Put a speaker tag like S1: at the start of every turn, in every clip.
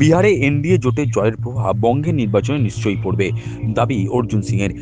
S1: বিহারে এনডিএ জোটের জয়ের প্রভাব বঙ্গের নির্বাচনে নিশ্চয়ই পড়বে দাবি অর্জুন সিংয়ের।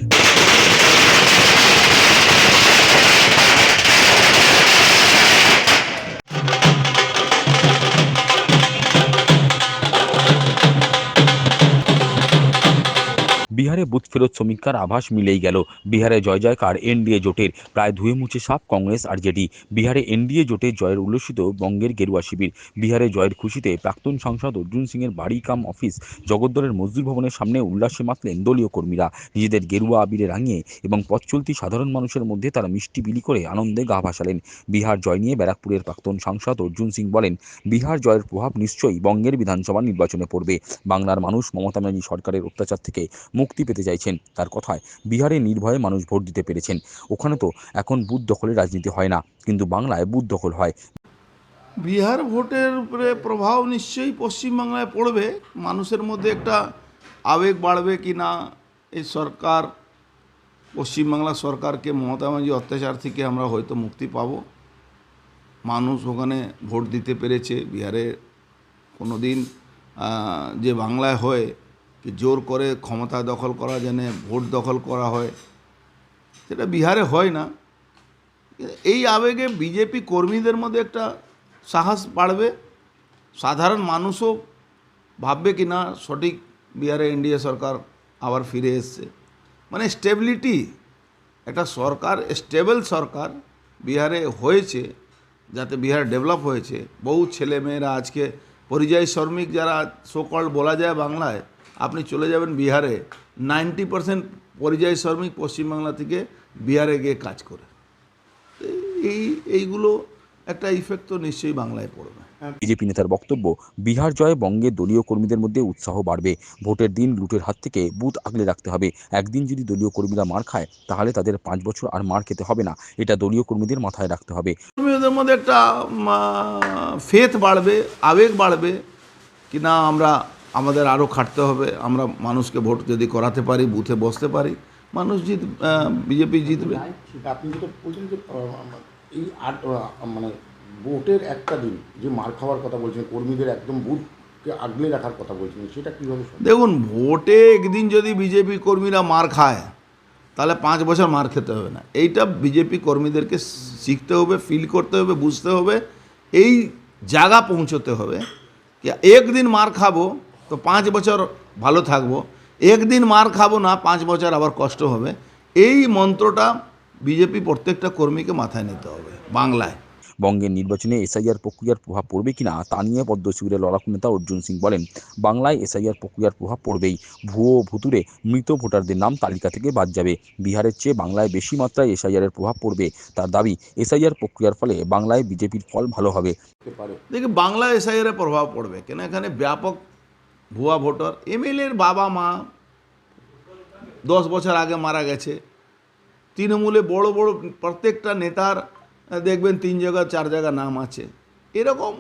S1: বিহারে বুথ ফেরত সমীক্ষার আভাস মিলেই গেল। বিহারে জয় জয়কার এনডিএ জোটের, প্রায় ধুয়ে মুছে সাপ কংগ্রেস আর জেডি। বিহারে এনডিএ জোটের জয়ের উল্লসিত বঙ্গের গেরুয়া শিবির। বিহারে জয়ের খুশিতে প্রাক্তন সাংসদ অর্জুন সিংয়ের বাড়ি কাম অফিস, জগদ্দলের মজদুর ভবনের সামনে উল্লাসে মাতলেন দলীয় কর্মীরা। নিজেদের গেরুয়া আবিরে রাঙিয়ে এবং পথ চলতি সাধারণ মানুষের মধ্যে তারা মিষ্টি বিলি করে আনন্দে গা ভাসালেন। বিহার জয় নিয়ে ব্যারাকপুরের প্রাক্তন সাংসদ অর্জুন সিং বলেন, বিহার জয়ের প্রভাব নিশ্চয়ই বঙ্গের বিধানসভা নির্বাচনে পড়বে। বাংলার মানুষ মমতা ব্যানার্জি সরকারের অত্যাচার থেকে মুক্তি পেতে চাইছেন তার কথায় বিহারে নির্ভয়ে মানুষ ভোট দিতে পেরেছেন। ওখানে তো এখন বুথ দখলের রাজনীতি হয় না, কিন্তু বাংলায় বুথ দখল হয়।
S2: বিহার ভোটের উপরে প্রভাব নিশ্চয়ই পশ্চিমবাংলায় পড়বে। মানুষের মধ্যে একটা আবেগ বাড়বে কি না? এই সরকার পশ্চিমবাংলা সরকারকে, মমতা ব্যানার্জি অত্যাচার থেকে আমরা হয়তো মুক্তি পাব। মানুষ ওখানে ভোট দিতে পেরেছে। বিহারে কোনো দিন যে বাংলায় হয় জোর করে ক্ষমতা দখল করা জেনে ভোট দখল করা হয়, সেটা বিহারে হয় না। এই আবেগে বিজেপি কর্মীদের মধ্যে একটা সাহস বাড়বে। সাধারণ মানুষও ভাববে কি না, সঠিক বিহারে এনডিএ সরকার আবার ফিরে এসছে। মানে স্টেবিলিটি, একটা সরকার, স্টেবল সরকার বিহারে হয়েছে, যাতে বিহার ডেভেলপ হয়েছে। বহু ছেলে মেয়েরা আজকে পরিযায়ী শ্রমিক যারা সোকল বলা যায় বাংলায় আপনি চলে যাবেন বিহারে নাইনটি পার্সেন্ট পরিযায়ী শ্রমিক পশ্চিমবাংলা থেকে বিহারে গিয়ে কাজ করে। এই এইগুলো একটা ইফেক্ট তো নিশ্চয়ই বাংলায় পড়বে।
S1: বিজেপি নেতার বক্তব্য বিহার জয়ে বঙ্গে দলীয় কর্মীদের মধ্যে উৎসাহ বাড়বে। ভোটের দিন লুটের হাত থেকে বুথ আগলে রাখতে হবে। একদিন যদি দলীয় কর্মীরা মার খায় তাহলে তাদের পাঁচ বছর আর মার খেতে হবে না। এটা দলীয় কর্মীদের মাথায় রাখতে হবে।
S2: কর্মীদের মধ্যে একটা ফেথ বাড়বে আবেগ বাড়বে কি না আমরা আমাদের আরও খাটতে হবে আমরা মানুষকে ভোট যদি করাতে পারি বুথে বসতে পারি মানুষ জিত বিজেপি জিতবে।
S3: আপনি যেটা বলছেন যে এই আট মানে ভোটের একটা দিন যে মার খাওয়ার কথা বলছেন কর্মীদের একদম বুথকে আগলে রাখার কথা বলছেন সেটা কীভাবে?
S2: দেখুন ভোটে একদিন যদি বিজেপি কর্মীরা মার খায় তাহলে পাঁচ বছর মার খেতে হবে না। এইটা বিজেপি কর্মীদেরকে শিখতে হবে ফিল করতে হবে বুঝতে হবে। এই জায়গা পৌঁছতে হবে। কি একদিন মার খাব তো পাঁচ বছর ভালো থাকব। একদিন মার খাব না পাঁচ বছর আবার কষ্ট হবে। এই মন্ত্রটা বিজেপি প্রত্যেকটা কর্মীকে মাথায় নিতে হবে বাংলায়।
S1: বঙ্গের নির্বাচনে এসআইআর প্রক্রিয়ার প্রভাব পড়বে কিনা তা নিয়ে পদ্ম শিবিরের লড়াকু নেতা অর্জুন সিং বলেন বাংলায় এসআইআর প্রক্রিয়ার প্রভাব পড়বেই। ভুয়ো ভুতুরে মৃত ভোটারদের নাম তালিকা থেকে বাদ যাবে। বিহারের চেয়ে বাংলায় বেশি মাত্রায় এসআইআরের প্রভাব পড়বে। তার দাবি এসআইআর প্রক্রিয়ার ফলে বাংলায় বিজেপির ফল ভালো হবে।
S2: দেখি বাংলা এসআইয়ের প্রভাব পড়বে কেন? এখানে ব্যাপক ভুয়া ভোটার এমএলএর বাবা মা দশ বছর আগে মারা গেছে। তৃণমূলে বড় বড় প্রত্যেকটা নেতার দেখবেন তিন জায়গা চার জায়গা নাম আছে। এরকম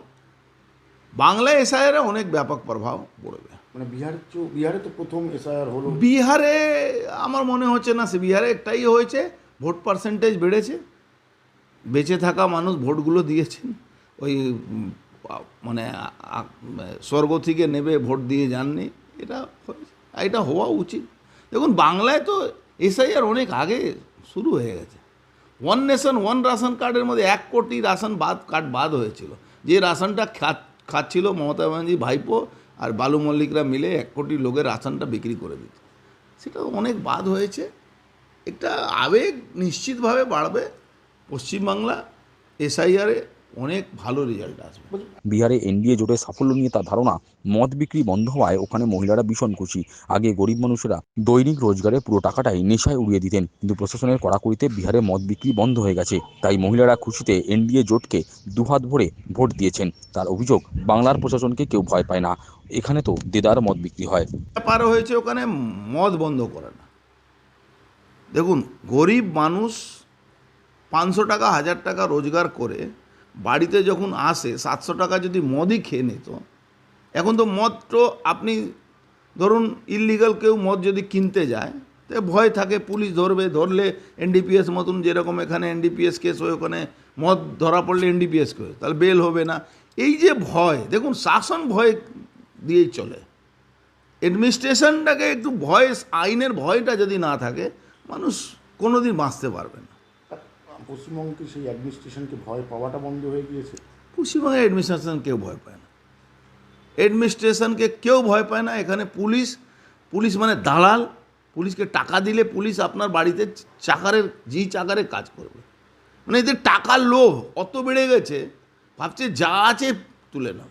S2: বাংলা এসআইয়ের অনেক ব্যাপক প্রভাব পড়বে।
S3: মানে চেয়েও বিহারে তো প্রথম এসআইআর হলো।
S2: বিহারে আমার মনে হচ্ছে না সে বিহারে একটাই হয়েছে ভোট পার্সেন্টেজ বেড়েছে। বেঁচে থাকা মানুষ ভোটগুলো দিয়েছেন। ওই মানে স্বর্গ থেকে নেবে, ভোট দিয়ে যাননি। এটা। এটা হওয়া উচিত। দেখুন, বাংলায় তো এসআইআর অনেক আগে শুরু হয়ে গেছে। ওয়ান নেশন ওয়ান রাশন কার্ডের মধ্যে এক কোটি রাশন বাদ কার্ড বাদ হয়েছিল। যে রাশনটা খাচ্ছিল মমতা ব্যানার্জি ভাইপো আর বালু মল্লিকরা মিলে এক কোটি লোকের রাশনটা বিক্রি করে দিত সেটা অনেক বাদ হয়েছে। একটা আবেগ নিশ্চিতভাবে বাড়বে পশ্চিমবাংলা এসআইআরে অনেক ভালো রেজাল্ট আসবে।
S1: বিহারে এনডিএ জোটের সাফল্য নিয়ে তার ধারণা মদ বিক্রি বন্ধ হওয়ায় ওখানে মহিলারা ভীষণ খুশি। আগে গরিব মানুষেরা দৈনিক রোজগারে পুরো টাকাটাই নেশায় উড়িয়ে দিতেন কিন্তু প্রশাসনের কড়াকড়িতে বিহারে মদ বিক্রি বন্ধ হয়ে গেছে। তাই মহিলারা খুশিতে এনডিএ জোটকে দুহাত ভরে ভোট দিয়েছেন। তার অভিযোগ বাংলার প্রশাসনকে কেউ ভয় পায় না। এখানে তো দেদার মদ বিক্রি হয়।
S2: ব্যাপার হয়েছে ওখানে মদ বন্ধ করে না। দেখুন গরিব মানুষ পাঁচশো টাকা হাজার টাকা রোজগার করে বাড়িতে যখন আসে, সাতশো টাকা যদি মদই খেয়ে নিত, এখন তো মদ তো আপনি ধরুন ইললিগাল কেউ মদ যদি কিনতে যায়, তো ভয় থাকে, পুলিশ ধরবে, ধরলে এনডিপিএস মতন যেরকম এখানে এনডিপিএস কেস হয়, ওখানে মদ ধরা পড়লে এনডিপিএস কেস তাহলে বেল হবে না। এই যে ভয়, দেখুন শাসন ভয় দিয়েই চলে। অ্যাডমিনিস্ট্রেশনটাকে একটু ভয়, আইনের ভয়টা যদি না থাকে, মানুষ কোনোদিন বাঁচতে পারবে না।
S3: পশ্চিমবঙ্গে সেই অ্যাডমিনিস্ট্রেশনকে ভয় পাওয়াটা বন্ধ হয়ে গিয়েছে?
S2: পশ্চিমবঙ্গে অ্যাডমিনিস্ট্রেশন কেউ ভয় পায় না। অ্যাডমিনিস্ট্রেশনকে কেউ ভয় পায় না। এখানে পুলিশ পুলিশ মানে দালাল। পুলিশকে টাকা দিলে পুলিশ আপনার বাড়িতে চাকারের, জি চাকারের কাজ করবে। মানে এদের টাকার লোভ অত বেড়ে গেছে, ভাবছে যা আছে তুলে নাও।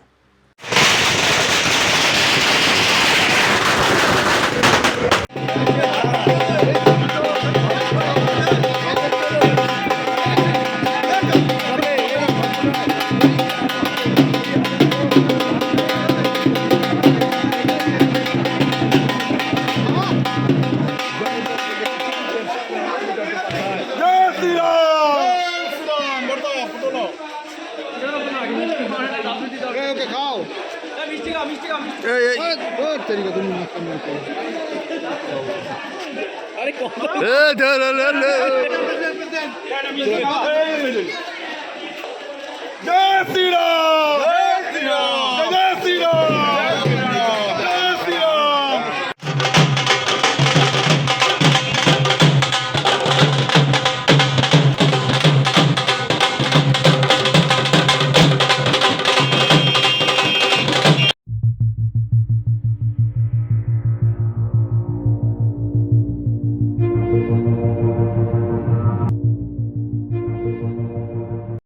S4: জয় শ্রীরাম